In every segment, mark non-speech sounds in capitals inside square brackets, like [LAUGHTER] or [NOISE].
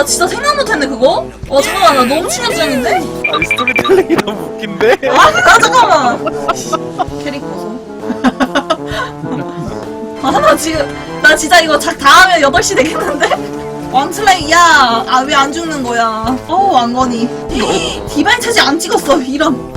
나 진짜 생각 못했네 그거. 어 잠깐만 나 너무 충격적인데. 아니 스토리텔링이 너무 웃긴데? 아, 아 잠깐만. 캐릭 보소. [LAUGHS] 아, 나 지금, 나 진짜 이거 작 다 하면 8시 되겠는데? 왕슬레이, 야, 아, 왜 안 죽는 거야? 어우, 왕건이. [GASPS] 디바인 차지 안 찍었어, 이런.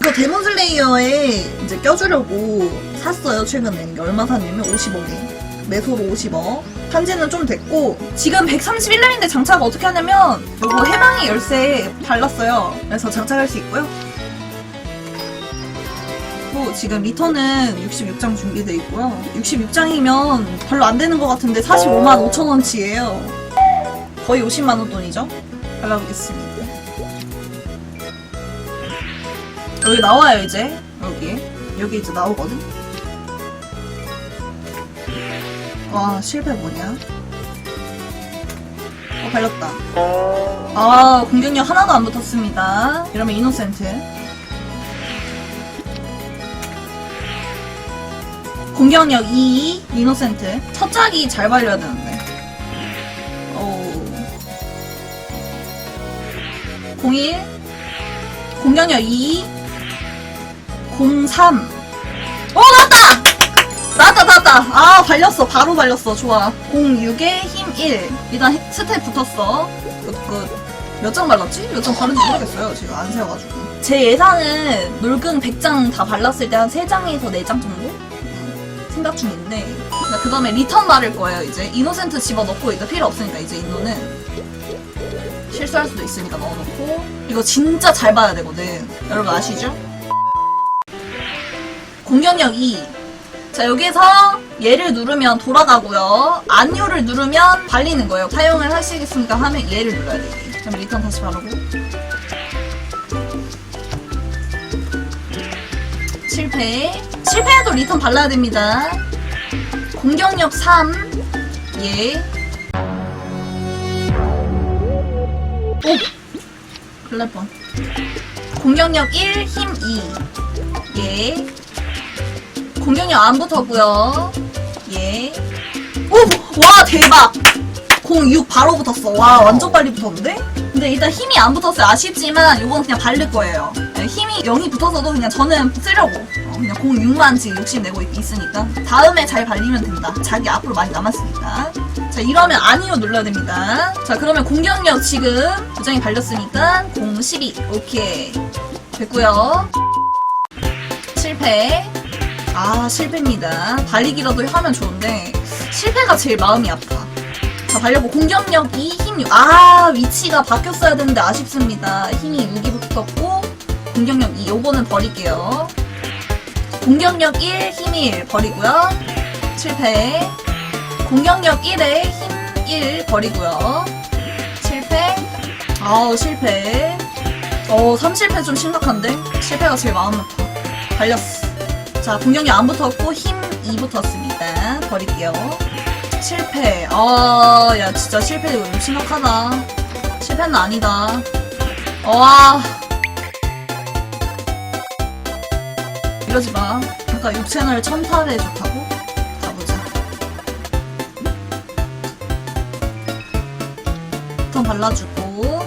이거 데몬 슬레이어에 이제 껴주려고 샀어요, 최근에. 얼마 샀냐면 50억에. 매소로 50억. 한지는 좀 됐고, 지금 131렙인데 장착 어떻게 하냐면, 요거 해방의 열쇠 발랐어요. 그래서 장착할 수 있고요. 또 지금 리턴은 66장 준비되어 있고요. 66장이면 별로 안 되는 것 같은데 45만 5천 원치예요. 거의 50만 원 돈이죠? 발라보겠습니다. 여기 나와요 이제 여기 여기 이제 나오거든. 와 실패 뭐냐? 어 발렸다. 아 공격력 하나도 안 붙었습니다. 이러면 이노센트. 공격력 2, 이노센트. 첫 짝이 잘 발려야 되는데. 오. 01, 공격력 2, 03. 어, 나왔다! 나왔다! 아, 발렸어. 바로 발렸어. 좋아. 06에 힘 1. 일단 해- 스텝 붙었어. 굿, 굿. 몇장 발랐지? 몇 장 바른지 모르겠어요. 지금 안 세워가지고. 제 예상은 놀궁 100장 다 발랐을 때 한 3장에서 4장 정도? 생각 중인데 그 다음에 리턴 바를 거예요 이제 이노센트 집어넣고 이제 필요 없으니까 이제 인노는 실수할 수도 있으니까 넣어놓고 이거 진짜 잘 봐야 되거든 여러분 아시죠? 공격력 2. 자 여기에서 얘를 누르면 돌아가고요 안요를 누르면 발리는 거예요 사용을 하시겠습니까 하면 얘를 눌러야 돼요 그럼 리턴 다시 바르고 실패. 실패해도 리턴 발라야 됩니다. 공격력 3. 예. 오! 뻔. 공격력 1, 힘 2. 예. 공격력 안 붙었고요. 예. 오! 와, 대박! 06 바로 붙었어. 와, 완전 빨리 붙었는데? 근데 일단 힘이 안 붙었어요. 아쉽지만 이건 그냥 바를 거예요. 네, 힘이 0이 붙어서도 그냥 저는 쓰려고. 어, 그냥 06만 지금 욕심내고 있- 있으니까. 다음에 잘 발리면 된다. 자기 앞으로 많이 남았으니까. 자, 이러면 아니요 눌러야 됩니다. 자, 그러면 공격력 지금 두 장이 발렸으니까 0, 12. 오케이. 됐고요. 실패. 아, 실패입니다. 발리기라도 하면 좋은데, 실패가 제일 마음이 아파. 자, 발려고 공격력 2, 힘 6. 아, 위치가 바뀌었어야 되는데 아쉽습니다. 힘이 6이 붙었고, 공격력 2. 요거는 버릴게요. 공격력 1, 힘 1 버리고요. 실패. 공격력 1에 힘 1 버리고요. 실패. 아우, 실패. 어, 3실패 좀 심각한데? 실패가 제일 마음 아파. 발렸어. 자, 공격력 안 붙었고, 힘 2 붙었습니다. 버릴게요. 실패. 아, 야, 진짜 실패 이거 심각하다. 실패는 아니다. 와. 이러지 마. 아까 6채널 첨탈해 좋다고? 가보자. 턴 발라주고.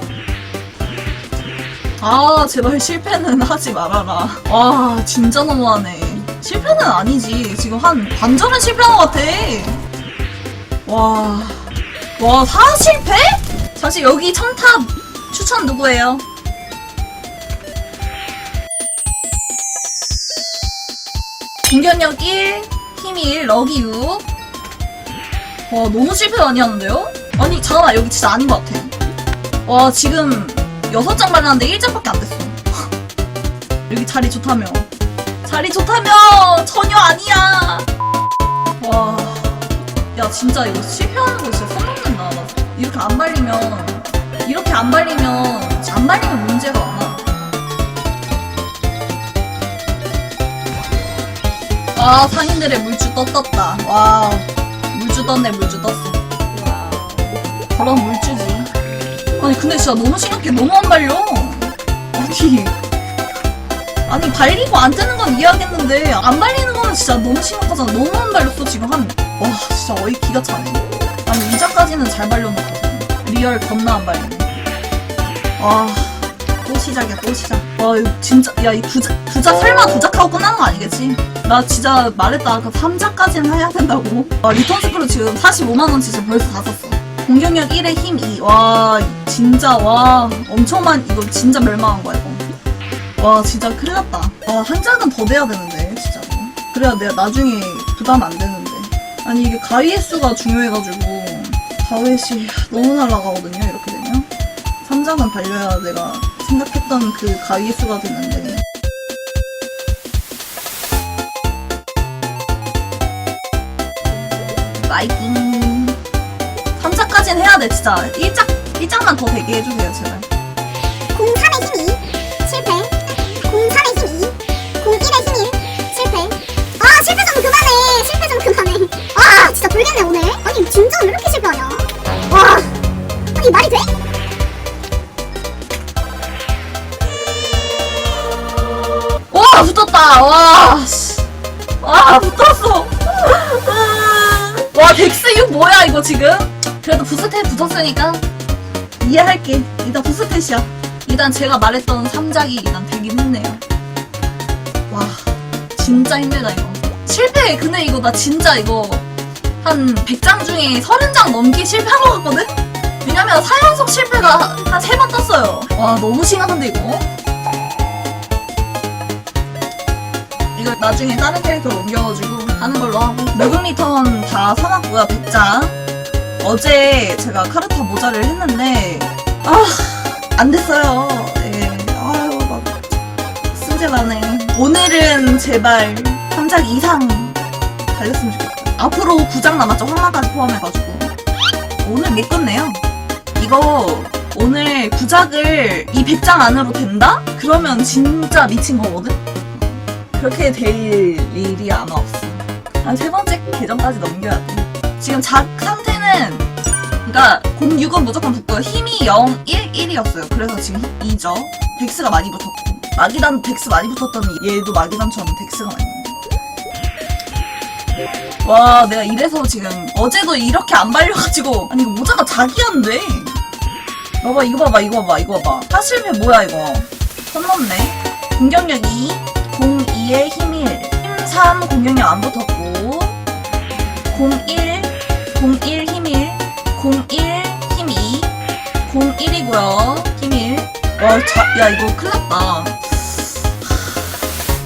아, 제발 실패는 하지 말아라. 와, 진짜 너무하네. 실패는 아니지. 지금 한 반절은 실패한 것 같아. 와, 와, 사 실패? 잠시 여기 첨탑 추천 누구예요? 공격력 1, 힘 1, 럭이 6. 와, 너무 실패 많이 하는데요? 아니, 잠깐만, 여기 진짜 아닌 것 같아. 와, 지금 6장 발랐는데 1장밖에 안 됐어. [LAUGHS] 여기 자리 좋다며. 자리 좋다며! 전혀 아니야! 와. 야 진짜 이거 실패하는 거 진짜 손 넘는다. 나 이렇게 안 발리면 이렇게 안 발리면 안 발리면 문제가 많아. 아 상인들의 물주 떴떴다. 와 물주 떴네 물주 떴어. 그런 물주지. 아니 근데 진짜 너무 심각해. 너무 안 발려. 아니 아니 발리고 안 뜨는 건 이해하겠는데 안 발리는 거는 진짜 너무 심각하잖아 너무 안 발렸어 지금 한 와 진짜 어이 기가 차네 아니 이자까지는 잘 발려놓거든 리얼 겁나 안 발리네. 와, 또 시작이야, 또 시작. 와, 이거 진짜, 야, 이 두작, 두작, 설마 두작하고 끝나는 거 아니겠지? 나 진짜 말했다. 아까 3작까지는 해야 된다고. 와, 리턴 스크루 지금 45만 원 지금 벌써 다 썼어. 공격력 1에 힘 2. 와, 진짜, 와, 엄청 많이, 이거 진짜 멸망한 거야, 이거. 와, 진짜 큰일 났다. 와, 한 장은 더 돼야 되는데, 진짜로. 그래야 내가 나중에 부담 안 되는데. 아니, 이게 가위 횟수가 중요해가지고, 가위시 너무 날아가거든요, 이렇게 되면. 3장은 달려야 내가 생각했던 그 가위 횟수가 되는데. 파이팅. 3장까지는 해야 돼, 진짜. 1장, 1장만 더 되게 해주세요, 제발. 03의 힘이 실패 03의 힘이 01의 힘이 실패 아 실패 좀 그만해 실패 좀 그만해 아 진짜 돌겠네 오늘 아니 진짜 왜 이렇게 실패하냐 와 아니 말이 돼? 와 붙었다 와 씨. 와 붙었어 와6 뭐야 이거 지금 그래도 부스탯 붙었으니까 이해할게 일단 부스탯이야 일단 제가 말했던 3작이 일단 되긴 했네요. 와 진짜 힘들다 이거. 실패! 근데 이거 나 진짜 이거 한 100장 중에 30장 넘게 실패한 것 같거든? 왜냐면 4연속 실패가 한 3번 떴어요. 와 너무 심각한데 이거? 이거 나중에 다른 캐릭터로 옮겨가지고 하는 걸로 하고. 리턴 다 사놨고요 100장. 어제 제가 카르타 모자를 했는데 아 안 됐어요 예. 아유 막 승질나네 오늘은 제발 3장 이상 달렸으면 좋겠다 앞으로 9장 남았죠 황마까지 포함해가지고 오늘 믿겠네요 이거 오늘 9작을 이 100장 안으로 된다? 그러면 진짜 미친 거거든? 그렇게 될 일이 아마 없어. 한 세 번째 계정까지 넘겨야 돼. 지금 작 상태는, 그니까, 06은 무조건 붙고요. 힘이 0, 1, 1이었어요. 그래서 지금 2죠. 덱스가 많이 붙었고. 마기단 덱스 많이 붙었더니 얘도 마기단처럼 덱스가 많이 붙었고. 와, 내가 이래서 지금, 어제도 이렇게 안 발려가지고. 아니, 이거 모자가 자기한데? 봐봐, 이거 봐봐, 이거 봐봐, 이거 봐봐. 사실패 뭐야, 이거. 선 넘네. 공격력 2, 02에 힘 1, 힘 3 공격력 안 붙었고 01, 01힘 1, 01 와, 자, 야 이거 큰일 났다.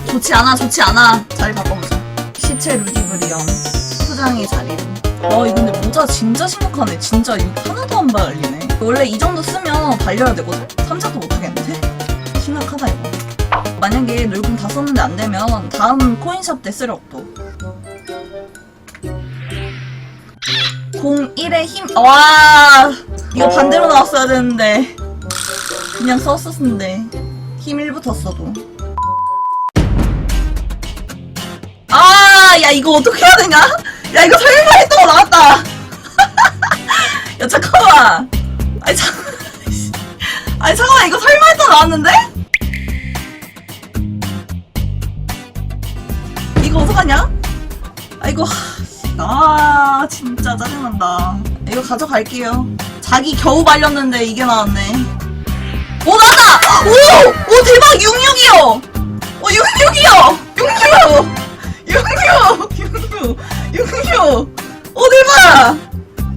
좋지 않아, 좋지 않아. 자리 바꿔보자. 시체 루디브리엄 수장의 자리로. 와, 이거 근데 모자 진짜 심각하네. 진짜 이거 하나도 안 발리네. 원래 이 정도 쓰면 발려야 되거든? 3작도 못하겠는데? 심각하다 이거. 만약에 늙음 다 썼는데 안 되면 다음 코인샵 때 쓰려 또. 01의 힘, 와, 이거 반대로 나왔어야 되는데. 그냥 썼었는데. 힘1 붙었어도. 아, 야, 이거 어떻게 해야 되냐? 야, 이거 설마 했던 거 나왔다. [LAUGHS] 야, 잠깐만. 아니, 잠, [LAUGHS] 아니, 잠깐만, 이거 설마 했던 거 나왔는데? 이거 어떡하냐? 아 이거 하, 아 진짜 짜증난다 이거 가져갈게요 자기 겨우 발렸는데 이게 나왔네 오 나왔다! 오! 오 대박 66이요! 오 66이요! 66! 66! 66! 66! 오 대박!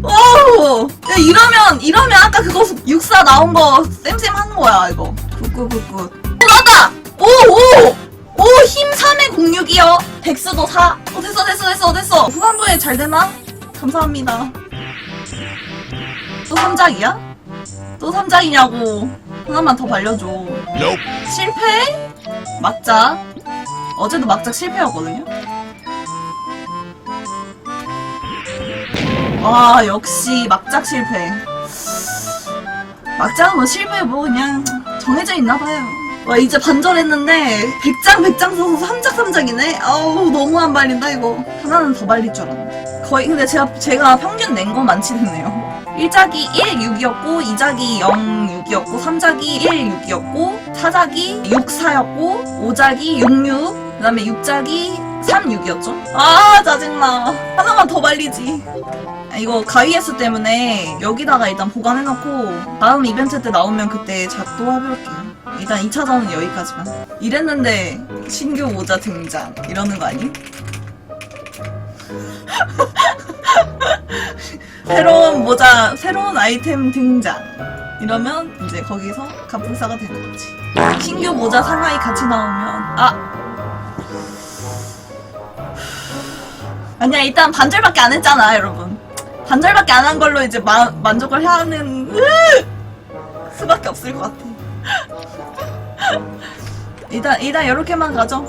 오! 야 이러면 이러면 아까 그거 64 나온 거 쌤쌤 하는 거야 이거 굿굿굿굿 오 나왔다! 오! 오! 오, 힘 3에 06이요. 덱스도 4. 어, 됐어, 됐어, 됐어, 됐어. 후반부에 잘 되나? 감사합니다. 또 3장이야? 또 3장이냐고. 하나만 더 발려줘. 실패? 막작. 어제도 막작 실패였거든요? 아, 역시 막작 실패. 막장은 뭐 실패 뭐 그냥 정해져 있나봐요. 와 이제 반절했는데 100장 100장 써서 3작 3작이네? 아우 너무 안 발린다 이거 하나는 더 발릴 줄 알았는데 거의 근데 제가 제가 평균 낸 건 많지 됐네요 1작이 1, 6이었고 2작이 0, 6이었고 3작이 1, 6이었고 4작이 6, 4였고 5작이 6, 6 그 다음에 6작이 3, 6이었죠 아 짜증나 하나만 더 발리지 이거 가위에스 때문에 여기다가 일단 보관해놓고 다음 이벤트 때 나오면 그때 작도 해볼게요. 일단 2차전은 여기까지만. 이랬는데 신규 모자 등장 이러는 거 아니? 새로운 모자, 새로운 아이템 등장. 이러면 이제 거기서 갑분싸가 되는 거지. 신규 모자 상하이 같이 나오면 아 아니야 일단 반절밖에 안 했잖아 여러분 반절밖에 안 한 걸로 이제 마, 만족을 하는 으! 수밖에 없을 것 같아 [LAUGHS] 일단 일단 이렇게만 가죠